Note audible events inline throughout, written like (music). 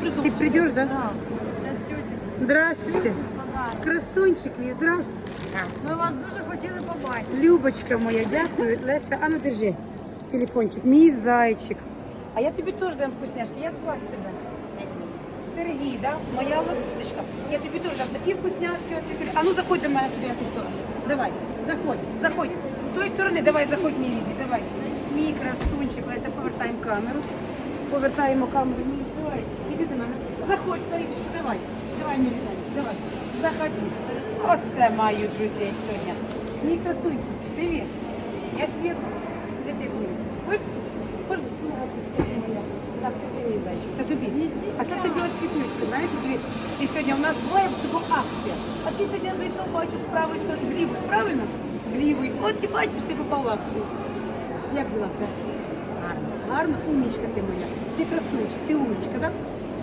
приду. Ты придешь, да? Да. Сейчас тетя. Здравствуйте. Красунчик мій, здравствуйте. Ми вас дуже хотіли побачити. Любочка моя, дякую. Леся, а ну держи. Телефончик. Мій зайчик. А я тобі теж дам вкусняшки. Як звати тебе? Сергій, да? Моя ласточка. Я тобі теж дам такі вкусняшки. оці. А ну заходь до мене туди, на ту сторону. Давай, заходь, заходь. З тої сторони, давай, заходь, мій рідний, давай. Мій красунчик, Леся, повертаємо камеру. Повертаємо камеру, мій зайчик. Іди до мене. Заходь, Ларічку, давай. Давай, рідний, давай. Заходи. Оце маю друзей сьогодні. Мій красунчик, привіт. Я Света. Де ти був? Ось, ось. Так, це мій зайчик. Це тобі. А це тобі от квітничка, знаєш, дивіться. І сьогодні у нас була така акція. А ти сьогодні зайшов, бачу, з правої сторони, з лівої, правильно? З лівої. От і бачиш, ти попав в акцію. Як діла в тебе? Гарно. Гарно? Умнічка ти моя. Ти красунчик, ти умнічка, так?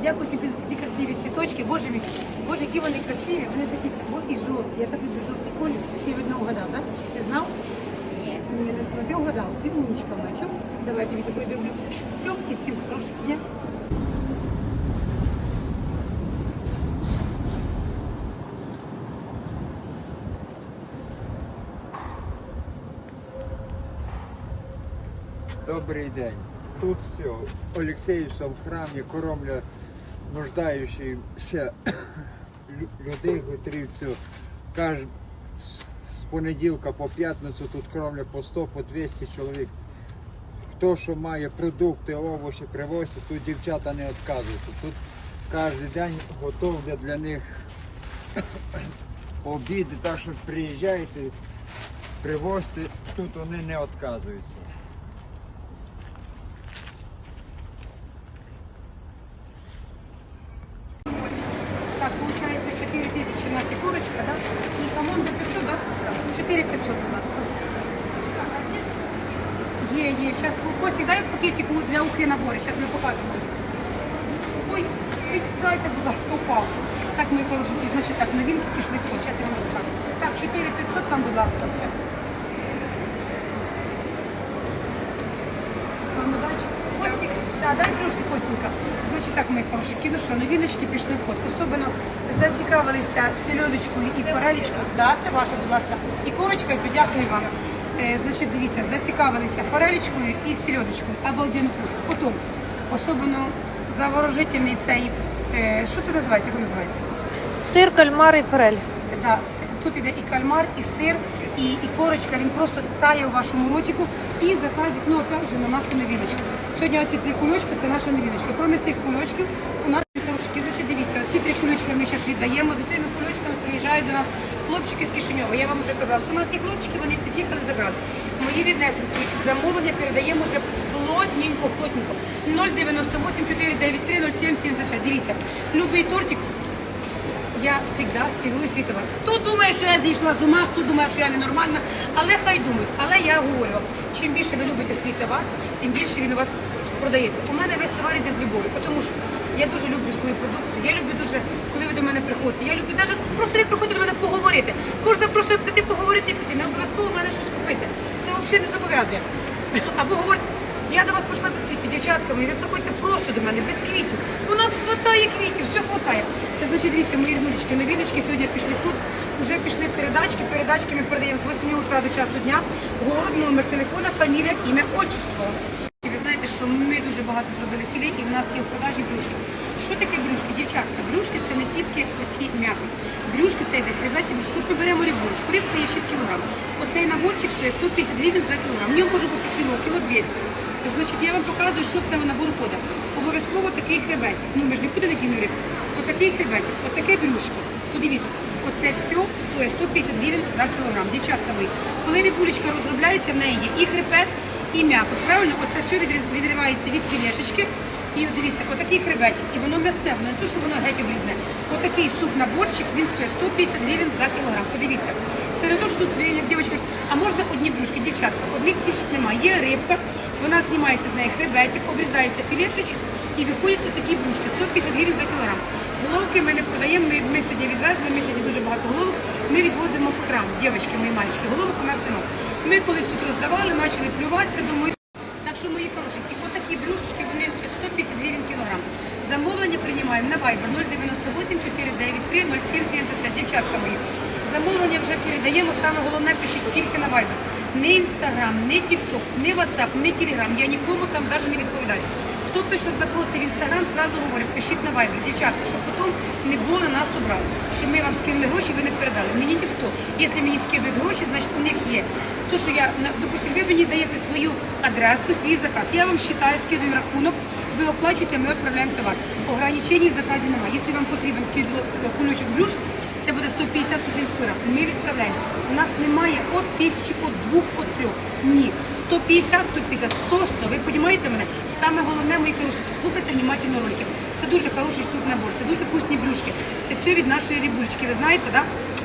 Дякую тобі за такі красиві цвіточки. Боже мій, боже, які вони красиві. Вони такі, о, і жовті. Я так люблю жовтий колір. Ти видно угадав, так? Ти знав? Ні. Ні, ну. Ти угадав. Ти умнічка моя. Давай я тобі такої люблю. Чом І всім хороших дня. Добрий день. Тут все. В храмі кормля нуждаючихся лю- людей. Каж... з- понеділка по п'ятницю тут кормля по 100, по 200 чоловік. Хто що має продукти, овочі привозять, тут дівчата не відказуються. Тут кожен день готовлять для них (coughs) обіди, так що приїжджайте, привозьте, тут вони не відказуються. Так, получается 4 тысячи у нас и курочка, да? И команда 500, да? 4 500 у нас. Є, є. Сейчас Костик, дай пакетик для ухи набори, сейчас ми покажемо. Ой, дайте, будь ласка, упав. Так, мої хорошенькі, значить так, новинки пішли. Зараз я вам розкажу. Так, 4 500 там, будь ласка, зараз. Вам удачі. Костик, да, дай трошки Костенька. Мої хороші, ну що, пішли в ход. Особливо зацікавилися селедочкою і форелечкою. Да, це ваша, будь ласка. І корочкою, то дякую вам. Е, значить, дивіться, зацікавилися форелечкою і селедочкою. Обалденно просто. Потім, особливо заворожительний цей, е, що це називається, як називається? Сир, кальмар і форель. Да, с- тут іде і кальмар, і сир, і, і корочка, він просто тає у вашому ротику. І заказик, ну опять же, на нашу новиночку. Сьогодні оці три кульочки це наша новиночка. Кроме цих кульочків, у нас трошки, значить, дивіться, оці три кульочки ми зараз віддаємо. За цими кульочками приїжджають до нас хлопчики з Кишиньова. Я вам вже казала, що у нас є хлопчики, вони під'їхали забрати. Мої ріднесенькі, замовлення передаємо вже плотненько, плотненько. 098 493 0776. Дивіться, любий тортик я завжди цілую світова. Хто думає, що я зійшла з ума, хто думає, що я ненормальна, але хай думають. Але я говорю чим більше ви любите свій товар, тим більше він у вас продається. У мене весь товар йде з любов'ю, тому що я дуже люблю свою продукцію. Я люблю дуже, коли ви до мене приходите. Я люблю навіть просто як приходите до мене поговорити. Можна просто прийти поговорити і піти. Не обов'язково в мене щось купити. Це взагалі не зобов'язує. Або говорити. Я до вас прийшла без квітів, дівчатками, ви приходьте просто до мене, без квітів. У нас хватає квітів, все хватає. Це значить, дивіться, мої ріднулечки, новіночки сьогодні пішли тут, вже пішли передачки, передачки ми передаємо з 8 утра до часу дня, город, номер телефона, фамілія, ім'я, отчество. І ви знаєте, що ми дуже багато зробили філе, і в нас є в продажі брюшки. Що таке брюшки, дівчатка? Брюшки це не тільки оці м'які. Брюшки це йде хребет і брюшки. Тут ми беремо рибулечку. Рибка є 6 кг. Оцей наборчик стоїть 150 гривень за кілограм. В ньому може бути кіло, кіло 200. Значить, я вам показую, що в набору входить. Обов'язково такий хребетик. Ну, ми ж не будемо рибку. Отакий хребетик, отаке брюшко. Подивіться, оце все стоїть 150 гривень за кілограм. Дівчатка ви, коли рибулечка розробляється, в неї є і хребет, і м'яко. Правильно? Оце все відривається від філешечки. І от дивіться, отакий хребетик, і воно м'ясне, воно не то, що воно геть облізне. Отакий суп-наборчик, він стоїть 150 гривень за кілограм. Подивіться. Це не то, що тут, як дівчатка, а можна одні брюшки, дівчатка, одних брюшок немає. Є рибка, вона знімається з неї хребетик, обрізається філешечок і виходять отакі брюшки, 150 гривень за кілограм. Головки ми не продаємо, ми, ми сьогодні відвезли, ми сьогодні дуже багато головок, ми відвозимо в храм, дівчатки, мої мальчики, головок у нас немає. Ми колись тут роздавали, почали плюватися, думаю, так що, мої хорошенькі, отакі брюшечки, вони стоять 150 гривень кілограм. Замовлення приймаємо на Viber 098 493 0776. Дівчатка мої. Замовлення вже передаємо. Саме головне пишіть тільки на Viber. Не Instagram, не TikTok, не WhatsApp, не Telegram. Я нікому там навіть не відповідаю. Хто пише запроси в Instagram, сразу говорю, пишіть на Viber. Дівчатка, щоб потім не було на нас образ. Що ми вам скинули гроші, ви не передали. Мені ніхто. Якщо мені скидують гроші, значить у них є. То, що я, допустим, ви мені даєте свою адресу, свій заказ. Я вам считаю, скидаю рахунок, ви оплачуєте, ми відправляємо товар. Ограничень в заказі немає. Якщо вам потрібен кулючок блюш, це буде 150-170 кг. Ми відправляємо. У нас немає от тисячі, от двох, от трьох. Ні. 150, 150, 100, 100. Ви розумієте мене? Саме головне, мої хороші, слухайте внимательно ролики. Це дуже хороший суп набор, це дуже вкусні блюшки. Це все від нашої рибулечки. Ви знаєте, так? Да?